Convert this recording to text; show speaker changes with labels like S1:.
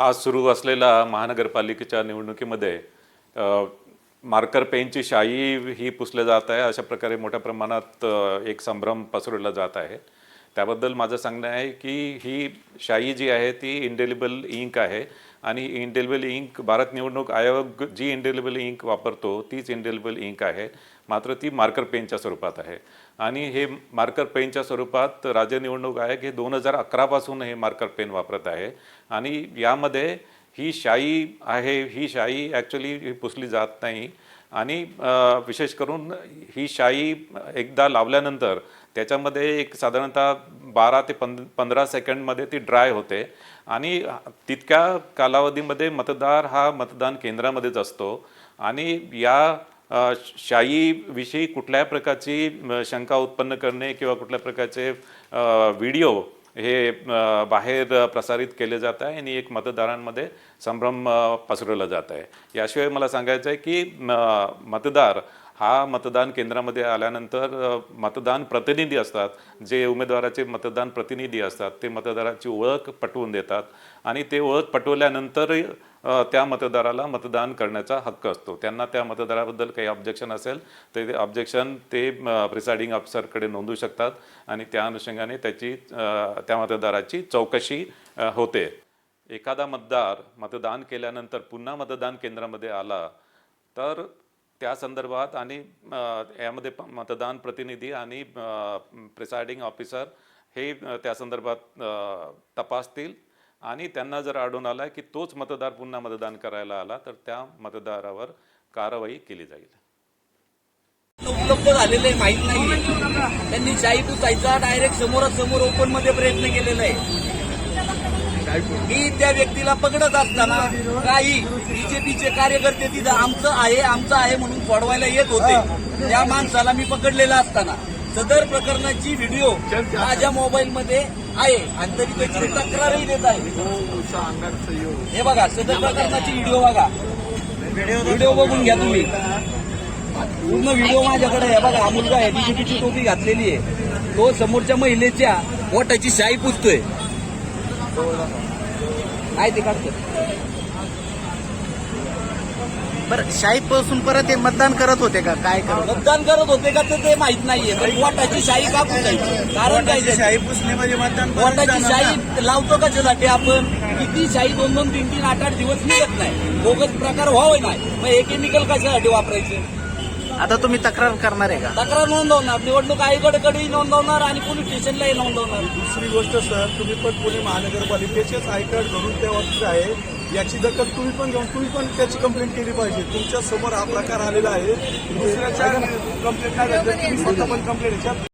S1: आज सुरू असलेल्या महानगरपालिकेच्या निवडणुकीमध्ये मार्कर पेनची शाई ही पुसल्या जात आहे. अशा प्रकारे मोठ्या प्रमाणात एक संभ्रम पसरवला जात आहे. त्याबद्दल माझं सांगणं आहे की ही शाई जी आहे ती इंडेलिबल इंक आहे आणि इंडेलिबल इंक भारत निवडणूक आयोग जी इंडेलिबल इंक वापरतो तीच इंडेलिबल इंक आहे. मात्र ती मार्कर पेनच्या स्वरूपात आहे. आणि हे मार्कर पेनच्या स्वरूपात राज्य निवडणूक आयोग हे दोन हजार अकरापासून हे मार्कर पेन वापरत आहे. आणि यामध्ये ही शाई आहे ही शाई ॲक्च्युली पुसली जात नाही. आणि विशेष करून ही शाई एकदा लावल्यानंतर त्याच्यामध्ये एक साधारणतः बारा ते पंध पंधरा सेकंडमध्ये ती ड्राय होते. आणि तितक्या कालावधीमध्ये मतदार हा मतदान केंद्रामध्येच असतो. आणि या शाईविषयी कुठल्याही प्रकारची शंका उत्पन्न करणे किंवा कुठल्या प्रकारचे व्हिडिओ हे बाहेर प्रसारित केले जात आहे आणि एक मतदारांमध्ये संभ्रम पसरवला जात आहे. याशिवाय मला सांगायचं आहे की म, मतदार हा मतदान केंद्रामध्ये आल्यानंतर मतदान प्रतिनिधी असतात. जे उमेदवाराचे मतदान प्रतिनिधी असतात ते मतदाराची ओळख पटवून देतात. आणि ते ओळख पटवल्यानंतर त्या मतदाराला मतदान करण्याचा हक्क असतो. त्यांना त्या मतदाराबद्दल काही ऑब्जेक्शन असेल तर ते ऑब्जेक्शन ते प्रिसाइडिंग ऑफिसरकडे नोंदवू शकतात आणि त्या अनुषंगाने त्याची त्या मतदाराची चौकशी होते. एखादा मतदार मतदान केल्यानंतर पुन्हा मतदान केंद्रामध्ये आला तर त्या संदर्भात आणि यामध्ये मतदान प्रतिनिधी आणि प्रिसाइडिंग ऑफिसर हे त्या संदर्भात तपासतील. आणि त्यांना जर आढळून आला की तोच मतदार पुन्हा मतदान करायला आला तर त्या मतदारावर कारवाई केली जाईल.
S2: उपलब्ध झालेले माहीत नाही. त्यांनी शाही पुसायचा डायरेक्ट समोरासमोर ओपनमध्ये प्रयत्न केलेला आहे. मी त्या व्यक्तीला पकडत असताना काही बीजेपीचे कार्यकर्ते तिथं आमचं आहे आमचं आहे म्हणून सोडवायला येत होते. त्या माणसाला मी पकडलेला असताना. सदर प्रकरणाची व्हिडिओ माझ्या मोबाईल मध्ये आहे. आणि तरी त्याची तक्रारही देत आहे. हे बघा सदर प्रकरणाची व्हिडिओ बघा. व्हिडिओ बघून घ्या तुम्ही. पूर्ण व्हिडिओ माझ्याकडे आहे. बघा हा मुलगा आहे. बीजेपीची टोपी घातलेली आहे. तो समोरच्या महिलेच्या ओटाची शाई पुसतोय. काय ते काढतो
S3: बरं शाहीत पासून परत ते मतदान करत होते का? काय करत
S2: मतदान करत होते का तर ते माहीत नाहीये. पण पोटाची शाई का पुसायची? कारण काय?
S3: शाही पुसणे म्हणजे मतदान जाणार ना.
S2: शाई लावतो कशासाठी आपण? किती शाई दोन दोन तीन तीन आठ आठ दिवस निघत नाही. बोगस प्रकार व्हावे नाही. मग हे केमिकल कशासाठी वापरायचे?
S3: आता तुम्ही तक्रार करणार आहे का?
S2: तक्रार नोंदवणार. निवडणूक आयोगाकडे नोंदवणार आणि पोलीस स्टेशनलाही नोंदवणार.
S4: दुसरी गोष्ट सर तुम्ही पण पुणे महानगरपालिकेचेच आय कार्ड घरून त्या वरती आहे. याची दखल तुम्ही पण घेऊन तुम्ही पण त्याची कंप्लेंट केली पाहिजे. तुमच्यासमोर हा प्रकार आलेला आहे. दुसऱ्याच्या कंप्लेंट काय झालं तुम्ही स्वतः पण कंप्लेंट